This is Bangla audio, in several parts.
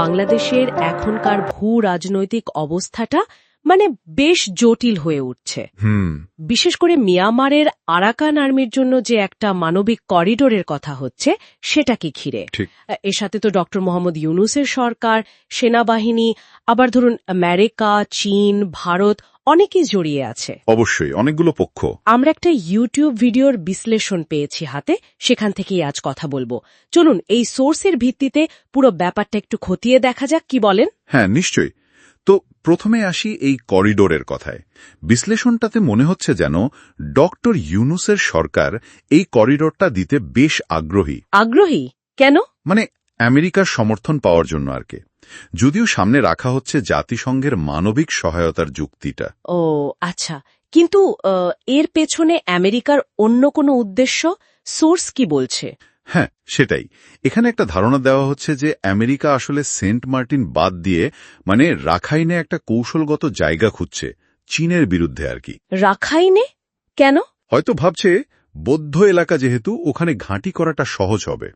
বাংলাদেশের এখনকার ভূ রাজনৈতিক অবস্থাটা মানে বেশ জটিল হয়ে উঠছে। হুম। বিশেষ করে মিয়ানমারের আরাকান আর্মির জন্য যে একটা মানবিক করিডোরের কথা হচ্ছে সেটাকে ঘিরে। এর সাথে তো ডক্টর মোহাম্মদ ইউনুসের সরকার সেনাবাহিনী আবার ধরুন আমেরিকা চীন ভারত অনেকেই জড়িয়ে আছে। অবশ্যই অনেকগুলো পক্ষ। আমরা একটা ইউটিউব ভিডিওর বিশ্লেষণ পেয়েছি হাতে সেখান থেকেই আজ কথা বলব। চলুন এই সোর্সের ভিত্তিতে পুরো ব্যাপারটা একটু খতিয়ে দেখা যাক কি বলেন? হ্যাঁ নিশ্চয়ই। তো প্রথমে আসি এই করিডোরের কথায়। বিশ্লেষণটাতে মনে হচ্ছে যেন ডক্টর ইউনুসের সরকার এই করিডোরটা দিতে বেশ আগ্রহী। আগ্রহী? কেন? মানে আমেরিকার সমর্থন পাওয়ার জন্য আর কি। যদিও সামনে রাখা হচ্ছে জাতিসংঘের মানবিক সহায়তার যুক্তিটা। ও আচ্ছা। কিন্তু এর পেছনে আমেরিকার অন্য কোনো উদ্দেশ্য? সোর্স কি বলছে? হ্যাঁ সেটাই। এখানে একটা ধারণা দেওয়া হচ্ছে যে আমেরিকা আসলে সেন্ট মার্টিন বাদ দিয়ে মানে রাখাইনে একটা কৌশলগত জায়গা খুঁজছে চীনের বিরুদ্ধে আর কি। রাখাইনে? কেন? হয়তো ভাবছে বৌদ্ধ এলাকা যেহেতু ওখানে ঘাঁটি করাটা সহজ হবে।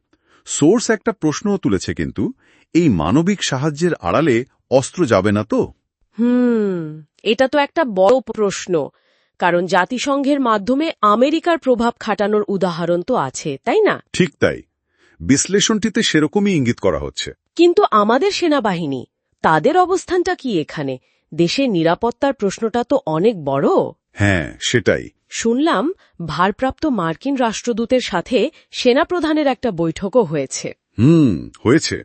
সোর্স একটা প্রশ্নও তুলেছে কিন্তু এই মানবিক সাহায্যের আড়ালে অস্ত্র যাবে না তো? হুম এটা তো একটা বড় প্রশ্ন। কারণ জাতিসংঘের মাধ্যমে আমেরিকার প্রভাব খাটানোর উদাহরণ তো আছে তাই না? ঠিক তাই। বিশ্লেষণটিতে সেরকমই ইঙ্গিত করা হচ্ছে। কিন্তু আমাদের সেনাবাহিনী তাদের অবস্থানটা কি এখানে? দেশের নিরাপত্তার প্রশ্নটা তো অনেক বড়। হ্যাঁ সেটাই। শুনলাম ভারপ্রাপ্ত মার্কিন রাষ্ট্রদূতের সাথে সেনাপ্রধানের একটা বৈঠকও হয়েছে। হুম হয়েছে।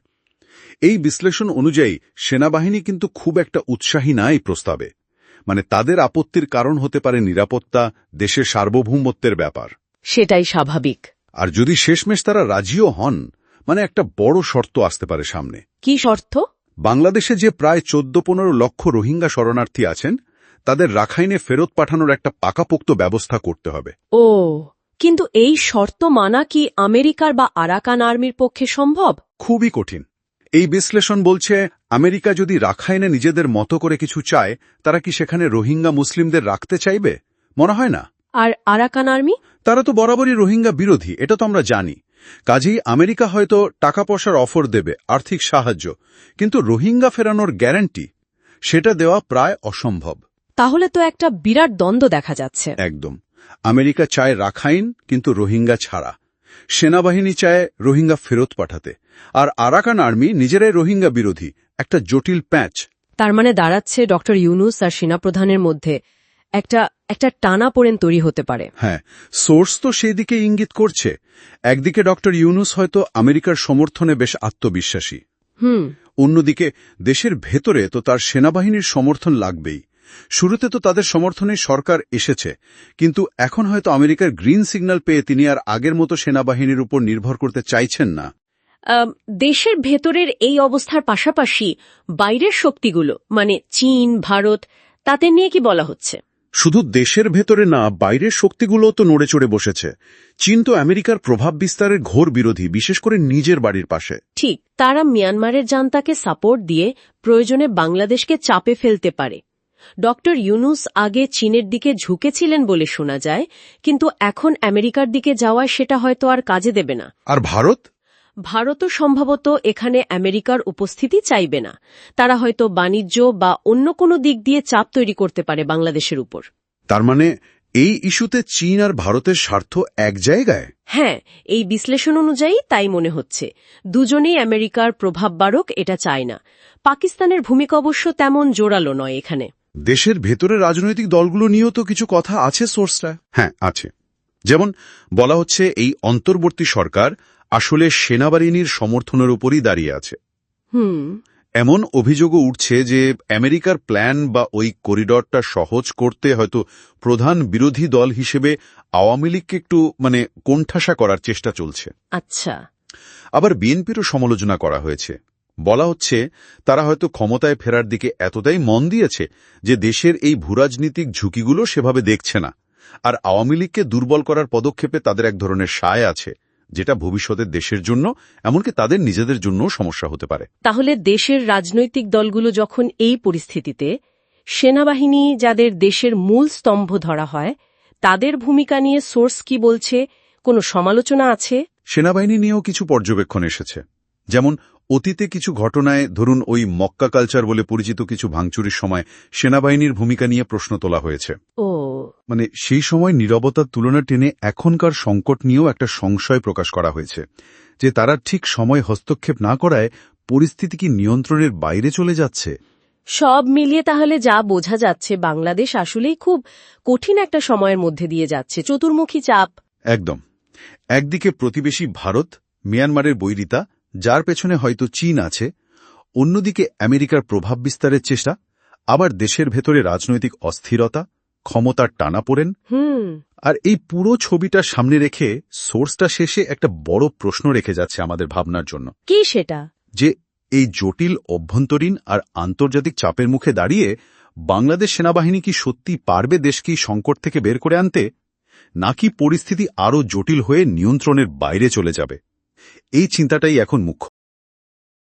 এই বিশ্লেষণ অনুযায়ী সেনাবাহিনী কিন্তু খুব একটা উৎসাহী না এই প্রস্তাবে। মানে তাদের আপত্তির কারণ হতে পারে নিরাপত্তা দেশের সার্বভৌমত্বের ব্যাপার। সেটাই স্বাভাবিক। আর যদি শেষমেশ তারা রাজিও হন মানে একটা বড় শর্ত আসতে পারে সামনে। কি শর্ত? বাংলাদেশে যে প্রায় চোদ্দ পনেরো লক্ষ রোহিঙ্গা শরণার্থী আছেন তাদের রাখাইনে ফেরত পাঠানোর একটা পাকাপোক্ত ব্যবস্থা করতে হবে। ও কিন্তু এই শর্ত মানা কি আমেরিকার বা আরাকান আর্মির পক্ষে সম্ভব? খুবই কঠিন। এই বিশ্লেষণ বলছে আমেরিকা যদি রাখাইনে নিজেদের মতো করে কিছু চায় তারা কি সেখানে রোহিঙ্গা মুসলিমদের রাখতে চাইবে? মনে হয় না। আর আরাকান আর্মি? তারা তো বরাবরই রোহিঙ্গা বিরোধী এটা তো আমরা জানি। কাজেই আমেরিকা হয়তো টাকা পয়সার অফার দেবে আর্থিক সাহায্য কিন্তু রোহিঙ্গা ফেরানোর গ্যারান্টি সেটা দেওয়া প্রায় অসম্ভব। তাহলে তো একটা বিরাট দ্বন্দ্ব দেখা যাচ্ছে। একদম। আমেরিকা চায় রাখাইন কিন্তু রোহিঙ্গা ছাড়া। সেনাবাহিনী চায় রোহিঙ্গা ফেরত পাঠাতে আর আরাকান আর্মি নিজেরাই রোহিঙ্গা বিরোধী একটা জটিল প্যাচ। তার মানে দাঁড়াচ্ছে ডক্টর ইউনুস আর সেনাপ্রধানের মধ্যে একটা একটা টানা পড়েন তৈরি হতে পারে। হ্যাঁ সোর্স তো সেই দিকে ইঙ্গিত করছে। একদিকে ডক্টর ইউনুস হয়তো আমেরিকার সমর্থনে বেশ আত্মবিশ্বাসী। হুম। অন্যদিকে দেশের ভেতরে তো তার সেনাবাহিনীর সমর্থন লাগবেই। শুরুতে তো তাদের সমর্থনে সরকার এসেছে কিন্তু এখন হয়তো আমেরিকার গ্রিন সিগন্যাল পেয়ে তিনি আর আগের মতো সেনাবাহিনীর উপর নির্ভর করতে চাইছেন না। দেশের ভেতরের এই অবস্থার পাশাপাশি বাইরের শক্তিগুলো মানে চীন ভারত তাতে নিয়ে কি বলা হচ্ছে? শুধু দেশের ভেতরে না বাইরের শক্তিগুলোও তো নড়ে চড়ে বসেছে। চীন তো আমেরিকার প্রভাব বিস্তারের ঘোর বিরোধী বিশেষ করে নিজের বাড়ির পাশে। ঠিক তারা মিয়ানমারের জান্তাকে সাপোর্ট দিয়ে প্রয়োজনে বাংলাদেশকে চাপে ফেলতে পারে। ডক্টর ইউনুস আগে চীনের দিকে ঝুঁকেছিলেন বলে শোনা যায় কিন্তু এখন আমেরিকার দিকে যাওয়ায় সেটা হয়তো আর কাজে দেবে না। আর ভারত? ভারতও সম্ভবত এখানে আমেরিকার উপস্থিতি চাইবে না। তারা হয়তো বাণিজ্য বা অন্য কোনো দিক দিয়ে চাপ তৈরি করতে পারে বাংলাদেশের উপর। তার মানে এই ইস্যুতে চীন আর ভারতের স্বার্থ এক জায়গায়? হ্যাঁ এই বিশ্লেষণ অনুযায়ী তাই মনে হচ্ছে। দুজনেই আমেরিকার প্রভাব বাড়ক এটা চায় না। পাকিস্তানের ভূমিকা অবশ্য তেমন জোরালো নয় এখানে। দেশের ভেতরে রাজনৈতিক দলগুলো নিয়েও তো কিছু কথা আছে সোর্সটা হ্যাঁ আছে। যেমন বলা হচ্ছে এই অন্তর্বর্তী সরকার আসলে সেনাবাহিনীর সমর্থনের উপরই দাঁড়িয়ে আছে। হুম। এমন অভিযোগও উঠছে যে আমেরিকার প্ল্যান বা ওই করিডরটা সহজ করতে হয়তো প্রধান বিরোধী দল হিসেবে আওয়ামী লীগকে একটু মানে কোণঠাসা করার চেষ্টা চলছে। আচ্ছা। আবার বিএনপিরও সমালোচনা করা হয়েছে। বলা হচ্ছে তারা হয়তো ক্ষমতায় ফেরার দিকে এতটাই মন দিয়েছে যে দেশের এই ভূরাজনীতিক ঝুঁকিগুলো সেভাবে দেখছে না। আর আওয়ামী লীগকে দুর্বল করার পদক্ষেপে তাদের এক ধরনের সায় আছে যেটা ভবিষ্যতে দেশের জন্য এমনকি তাদের নিজেদের জন্যও সমস্যা হতে পারে। তাহলে দেশের রাজনৈতিক দলগুলো যখন এই পরিস্থিতিতে সেনাবাহিনী যাদের দেশের মূল স্তম্ভ ধরা হয় তাদের ভূমিকা নিয়ে সোর্স কি বলছে কোনো সমালোচনা আছে? সেনাবাহিনী নিয়েও কিছু পর্যবেক্ষণ এসেছে। যেমন অতীতে কিছু ঘটনায় ধরুন ওই মক্কা কালচার বলে পরিচিত কিছু ভাঙচুরির সময় সেনাবাহিনীর ভূমিকা নিয়ে প্রশ্ন তোলা হয়েছে। ও। মানে সেই সময় নীরবতার তুলনা টেনে এখনকার সংকট নিয়েও একটা সংশয় প্রকাশ করা হয়েছে যে তারা ঠিক সময় হস্তক্ষেপ না করায় পরিস্থিতি কি নিয়ন্ত্রণের বাইরে চলে যাচ্ছে? সব মিলিয়ে তাহলে যা বোঝা যাচ্ছে বাংলাদেশ আসলেই খুব কঠিন একটা সময়ের মধ্যে দিয়ে যাচ্ছে। চতুর্মুখী চাপ। একদম। একদিকে প্রতিবেশী ভারত মিয়ানমারের বৈরিতা যার পেছনে হয়তো চীন আছে অন্যদিকে আমেরিকার প্রভাব বিস্তারের চেষ্টা আবার দেশের ভেতরে রাজনৈতিক অস্থিরতা ক্ষমতার টানাপোড়েন হুম। আর এই পুরো ছবিটা সামনে রেখে সোর্সটা শেষে একটা বড় প্রশ্ন রেখে যাচ্ছে আমাদের ভাবনার জন্য। কি সেটা? যে এই জটিল অভ্যন্তরীণ আর আন্তর্জাতিক চাপের মুখে দাঁড়িয়ে বাংলাদেশ সেনাবাহিনী কি সত্যি পারবে দেশকে সংকট থেকে বের করে আনতে নাকি পরিস্থিতি আরও জটিল হয়ে নিয়ন্ত্রণের বাইরে চলে যাবে? এই চিন্তাটাই এখন মুখ্য।